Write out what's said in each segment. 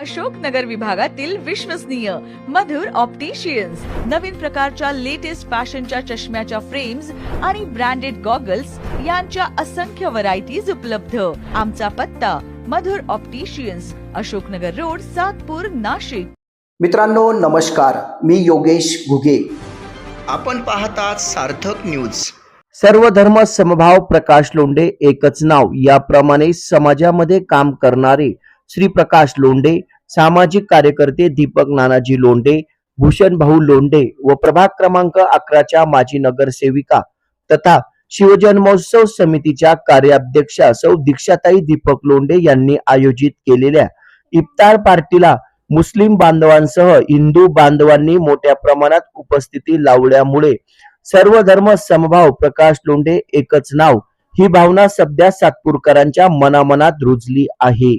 अशोकनगर विभागातील विश्वसनीय मधुर ऑप्टिशियन्स नवीन प्रकारच्या लेटेस्ट फॅशनच्या चष्म्याच्या फ्रेम्स आणि ब्रँडेड गॉगल्स यांच्या असंख्य व्हरायटीज उपलब्ध. आमचा पत्ता मधुर ऑप्टिशियन्स अशोकनगर रोड सातपूर नाशिक. मित्रांनो नमस्कार. मी योगेश घुगे. आपण पाहतात सार्थक न्यूज सर्व धर्म समभाव प्रकाश लोंढे एकच नाव. याप्रमाणे समाजामध्ये काम करणारे श्री प्रकाश लोंडे सामाजिक कार्यकर्ते दीपक नानाजी लोंडे भूषण भाऊ लोंढे व प्रभाग क्रमांक अकराच्या माजी नगरसेविका तथा शिवजन्मोत्सव समितीच्या कार्याध्यक्षा सौ दीक्षाताई दीपक लोंडे यांनी आयोजित केलेल्या इफ्तार पार्टीला मुस्लिम बांधवांसह हिंदू बांधवांनी मोठ्या प्रमाणात उपस्थिती लावल्यामुळे सर्व धर्म समभाव प्रकाश लोंडे एकच नाव. ही भावना सध्या सातपूरकरांच्या मनामनात रुजली आहे.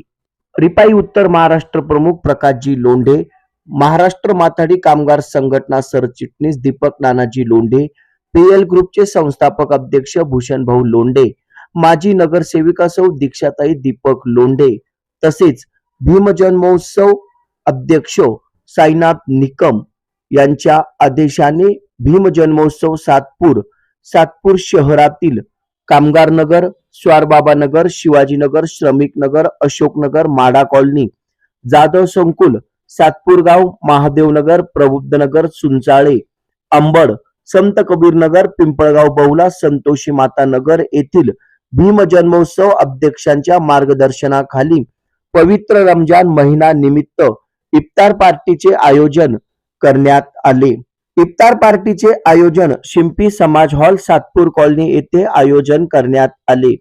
रिपाई उत्तर महाराष्ट्र प्रमुख प्रकाशजी लोंढे महाराष्ट्र माथाडी कामगार संघटना सरचिटणीस दीपक नानाजी लोंढे पीएल ग्रुपचे संस्थापक अध्यक्ष भूषण भाऊ लोंढे माजी नगरसेविका सौ दीक्षाताई दीपक लोंढे तसेच भीमजन्मोत्सव अध्यक्ष साईनाथ निकम यांच्या आदेशाने भीमजन्मोत्सव सातपूर सातपूर शहरातील कामगार नगर स्वारबाबा नगर शिवाजीनगर श्रमिक नगर अशोकनगर माडा कॉलनी जाधव संकुल सातपूरगाव महादेवनगर प्रबुद्धनगर सुंचाळे अंबड संत कबीर नगर पिंपळगाव बहुला संतोषी माता नगर येथील भीम जन्मोत्सव अध्यक्षांच्या मार्गदर्शनाखाली पवित्र रमजान महिना निमित्त इफ्तार पार्टीचे आयोजन करण्यात आले. इफ्तार पार्टीचे आयोजन शिंपी समाज हॉल सातपूर कॉलनी येथे आयोजन करण्यात आले.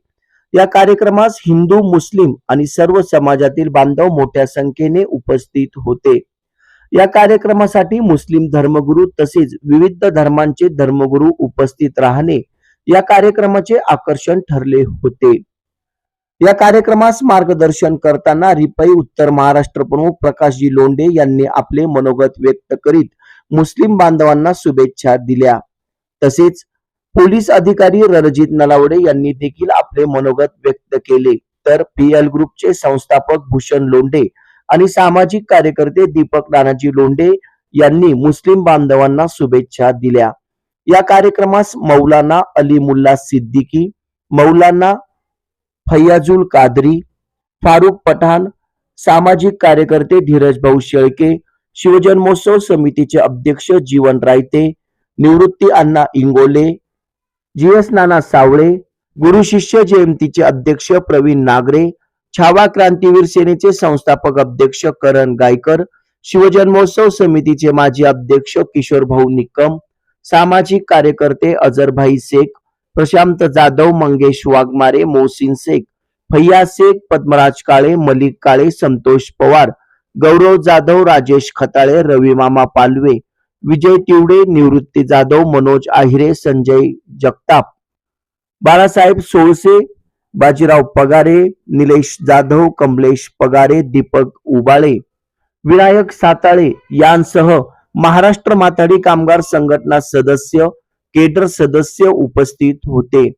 या कार्यक्रमास हिंदू मुस्लिम आणि सर्व समाजातील बांधव मोठ्या संख्येने उपस्थित होते. या कार्यक्रमासाठी मुस्लिम धर्मगुरू तसेच विविध धर्मांचे धर्मगुरू उपस्थित राहणे या कार्यक्रमाचे आकर्षण ठरले होते. या कार्यक्रमास मार्गदर्शन करताना रिपाई उत्तर महाराष्ट्र प्रमुख प्रकाशजी लोंढे यांनी आपले मनोगत व्यक्त करीत मुस्लिम बांधवांना शुभेच्छा दिल्या. तसेच पोलीस अधिकारी रणजित नलावडे यांनी देखील आपले मनोगत व्यक्त केले. तर पीएल ग्रुपचे संस्थापक भूषण लोंढे आणि सामाजिक कार्यकर्ते दीपक नानाजी लोंढे यांनी मुस्लिम बांधवांना शुभेच्छा दिल्या. या कार्यक्रमास मौलाना अली मुल्ला सिद्दीकी मौलाना फैयाजुल कादरी फारुख पठाण सामाजिक कार्यकर्ते धीरज भाऊ शेळके शिवजन्मोत्सव समितीचे अध्यक्ष जीवन रायते निवृत्ती अण्णा इंगोले जी एस नाना सावळे गुरु शिष्य जयंतीचे अध्यक्ष प्रवीण नागरे छावा क्रांतीवीर सेनेचे संस्थापक अध्यक्ष करण गायकर शिवजन्मोत्सव समितीचे माजी अध्यक्ष किशोर भाऊ निकम सामाजिक कार्यकर्ते अजरभाई शेख प्रशांत जाधव मंगेश वाघमारे मोहसिन शेख फैया शेख पद्मराज काळे मलिक काळे संतोष पवार गौरव जाधव राजेश खताळे रवी मामा पालवे विजय तिवडे निवृत्ती जाधव मनोज आहिरे संजय जगताप. बाळासाहेब सोळसे बाजीराव पगारे निलेश जाधव कमलेश पगारे दीपक उबाळे विनायक साताळे यांसह महाराष्ट्र माथाडी कामगार संघटना सदस्य केडर सदस्य उपस्थित होते.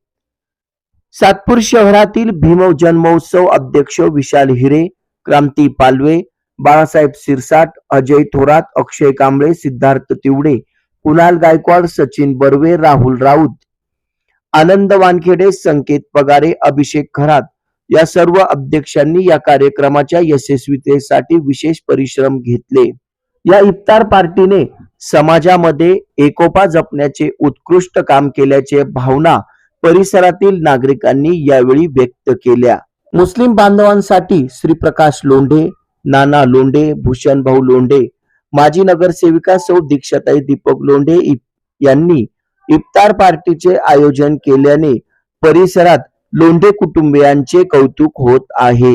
सातपूर शहरातील भीम जन्मोत्सव अध्यक्ष विशाल हिरे क्रांती पालवे बाळासाहेब सिरसाट अजय थोरात अक्षय कांबळे सिद्धार्थ तिवडे कुणाल गायकवाड सचिन बर्वे राहुल राऊत. आनंद वानखेडे संकेत पगारे अभिषेक खरात या सर्व अध्यक्षांनी या कार्यक्रमाच्या यशस्वीतेसाठी विशेष परिश्रम घेतले. या इफ्तार पार्टीने समाजामध्ये एकोपा जपण्याचे उत्कृष्ट काम केल्याचे भावना परिसरातील नागरिकांनी यावेळी व्यक्त केल्या. मुस्लिम बांधवांसाठी श्रीप्रकाश लोंढे नाना लोंढे भूषण भाऊ लोंढे माजी नगरसेविका सौ दीक्षाताई दीपक लोंढे यांनी इफ्तार पार्टीचे आयोजन केल्याने परिसरात लोंढे कुटुंबियांचे कौतुक होत आहे.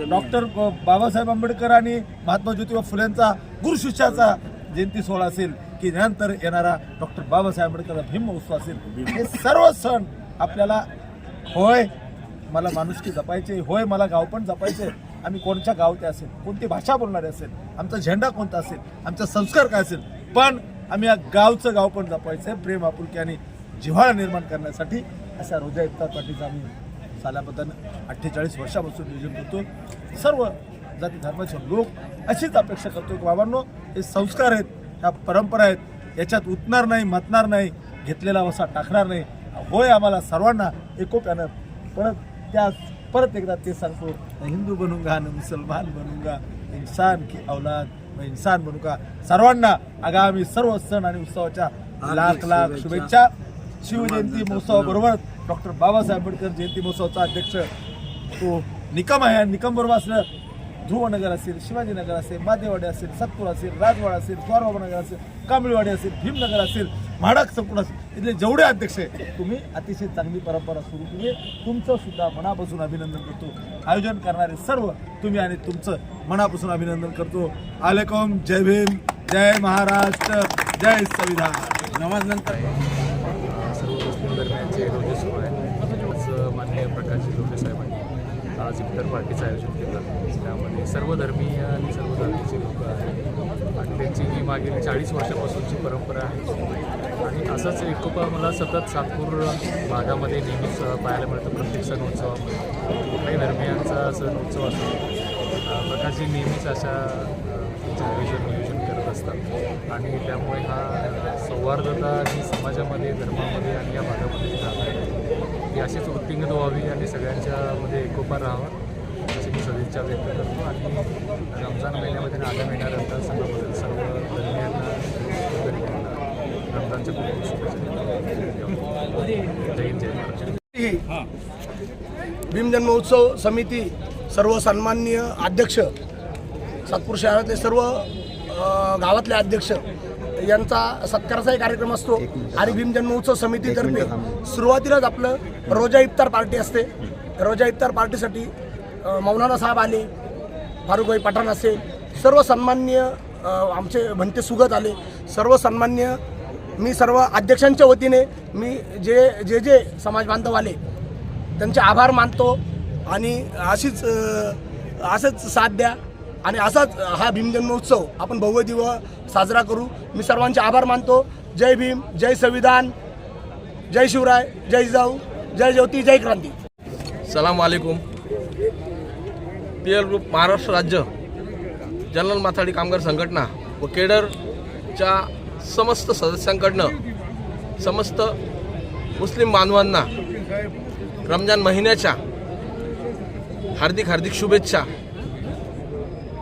डॉक्टर बाबासाहेब आंबेडकर आणि महात्मा ज्योतिबा फुलेंचा गुरुशिष्याचा जयंती सोहळा असेल की नंतर येणारा डॉक्टर बाबासाहेब आंबेडकर भीम उत्सव असेल हे सर्व सण आपल्याला होय मला माणुसकी जपायचे होय मला गाव पण जपायचे आम्ही कोणत्या गावचे असेल कोणती भाषा बोलणारे असेल आमचा झेंडा कोणता असेल आमचा संस्कार काय असेल पण आम्ही या गावचं गाव पण जपायचं आहे प्रेम आपुलकी आणि जिव्हाळा निर्माण करण्यासाठी. अशा हृदय इफ्तार पार्टीचा आम्ही सालाबद्दल अठ्ठेचाळीस वर्षापासून नियोजन करतो सर्व जाती धर्माचे लोक अशीच अपेक्षा करतो की बाबांनो हे संस्कार आहेत ह्या परंपरा आहेत याच्यात उतणार नाही मतणार नाही घेतलेला वसा टाकणार नाही. होय आम्हाला सर्वांना एकोप्यानं परत त्या परत एकदा ते सांगतो. हिंदू बनूंगा न मुसलमान बनूंगा इंसान की औलाद मैं इंसान बनूंगा. सर्वांना आगामी सर्व सण आणि उत्सवाच्या लाख लाख शुभेच्छा. शिवजयंती महोत्सवाबरोबर डॉक्टर बाबासाहेब आंबेडकर जयंती महोत्सवाचा अध्यक्ष. तो निकम आहे आणि निकम बरोबर असलं ध्रुवनगर असेल शिवाजीनगर असेल मादेवाडी असेल सातपूर असेल राजवाडा असेल स्वारबाबानगर असेल कांबळीवाडी असेल भीमनगर असेल म्हाडक संपूर्ण इथले जेवढे अध्यक्ष आहे तुम्ही अतिशय चांगली परंपरा सुरू केली तुमचं सुद्धा मनापासून अभिनंदन करतो. आयोजन करणारे सर्व तुम्ही आणि तुमचं मनापासून अभिनंदन करतो. आलेकॉम जय भीम जय महाराष्ट्र जय संविधान. नमस्कार. सर्व मुस्लिम धर्मियांचे आज इतर इफ्तार पार्टीचं आयोजन केलं. त्यामध्ये सर्व धर्मीय आणि सर्व जातीचे लोक आहेत. आणि त्यांची ही मागील चाळीस वर्षापासूनची परंपरा आहे. आणि असंच एकोपा मला सतत सातपूर भागामध्ये नेहमीच पाहायला मिळतं प्रत्येक सण उत्सवामध्ये. कुठल्याही धर्मियांचा सण उत्सव असतो अ, प्रकाशजी नेहमीच अशा आयोजन नियोजन करत असतात. आणि त्यामुळे हा सौहार्दता ही समाजामध्ये धर्मामध्ये आणि या भागामध्ये की अशीच वृत्तींगत व्हावी आणि सगळ्यांच्यामध्ये एकोपा राहावा अशी मी सदिच्छा व्यक्त करतो. आणि रमजान महिन्यामध्ये आगामी येणाऱ्या सणाबद्दल सर्व धर्मियांना रमजानच्या खूप शुभेच्छा. जय हिंद जय महाराष्ट्र भीम जन्मोत्सव समिती सर्व सन्माननीय अध्यक्ष सातपूर शहरातले सर्व गावातले अध्यक्ष यांचा सत्काराचाही कार्यक्रम असतो. आणि भीम जन्मोत्सव समितीतर्फे सुरुवातीलाच आपलं रोजा इफ्तार पार्टी असते. रोजा इफ्तार पार्टीसाठी मौलाना साहेब आले फारुकभाई पठाण असेल सर्व सन्माननीय अ, आमचे म्हणते सुगत आले. सर्व सन्मान्य मी सर्व अध्यक्षांच्या वतीने मी जे जे जे समाज बांधव आले त्यांचे आभार मानतो आणि अशीच असंच साथ द्या. आणि असाच हा भीमजन्मोत्सव आपण भव्य दिवस साजरा करू. मी सर्वांचे आभार मानतो. जय भीम जय संविधान जय शिवराय जय जाऊ जय ज्योती जय क्रांती. सलाम वालेकुम. पी एल ग्रुप महाराष्ट्र राज्य जनरल माथाडी कामगार संघटना व केडरच्या समस्त सदस्यांकडनं समस्त मुस्लिम बांधवांना रमजान महिन्याच्या हार्दिक हार्दिक शुभेच्छा.